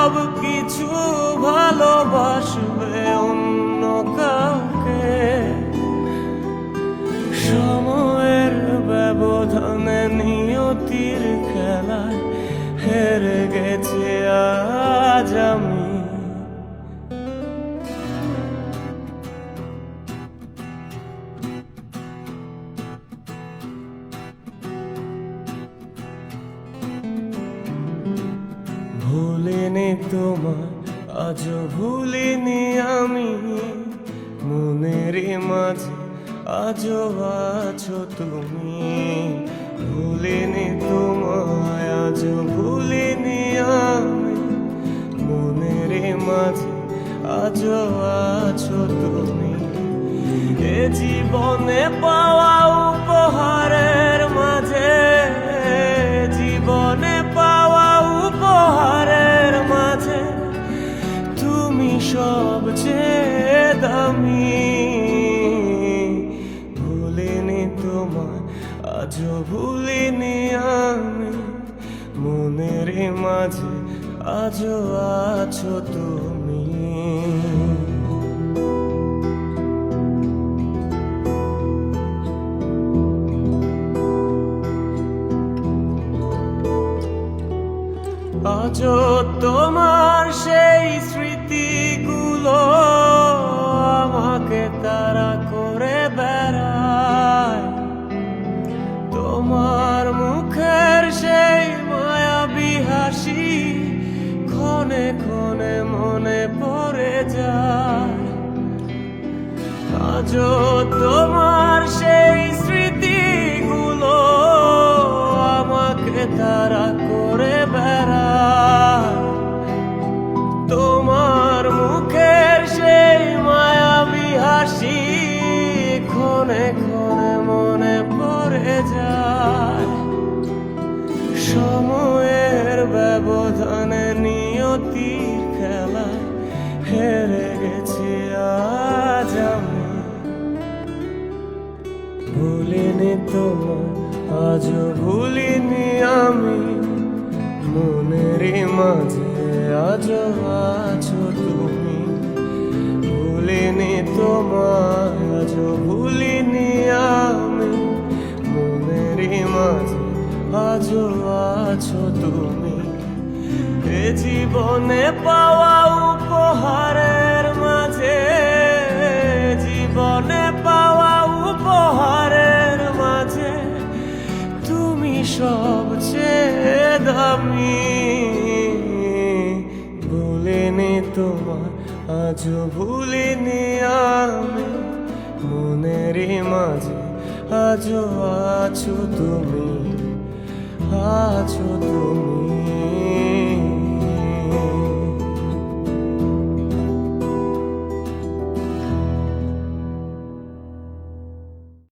সব কিছু ভালোবাসবে অন্য কাউকে। সময়ের ব্যবধানে নিয়তির খেলায় হেরে গেছে আজ আমি ভুলিনি তোমার আজ ভুলিনি আমি। মনের মাঝে আজও আছো তুমি। ভুলিনি তোমায় আজ ভুলিনি আমি। মনের মাঝে আজও আছো তুমি। এ জীবনে পাওয়া উপহারের সবচেয়ে দামি। ভুলিনি তোমায়, আজও ভুলিনি আমি। মনের মাঝে আজও আছো তুমি। আজও তোমার সেই আজও তোমার সেই স্মৃতিগুলো আমাকে তারা করে তোমার মুখের সেই হাসি ক্ষণে মনে পড়ে যায়। তোমার আজও ভুলিনি আমি। মনের মাঝে আজও আছো তুমি। ভুলিনি তোমার আজও ভুলিনি আমি। মনের মাঝে আজও আছো তুমি। এ জীবনে পাওয়া সবচেয়ে দামি। ভুলিনি তোমার আজ ভুলিনি আমি। মনের মাঝে আজও আছো তুমি আছো তুমি।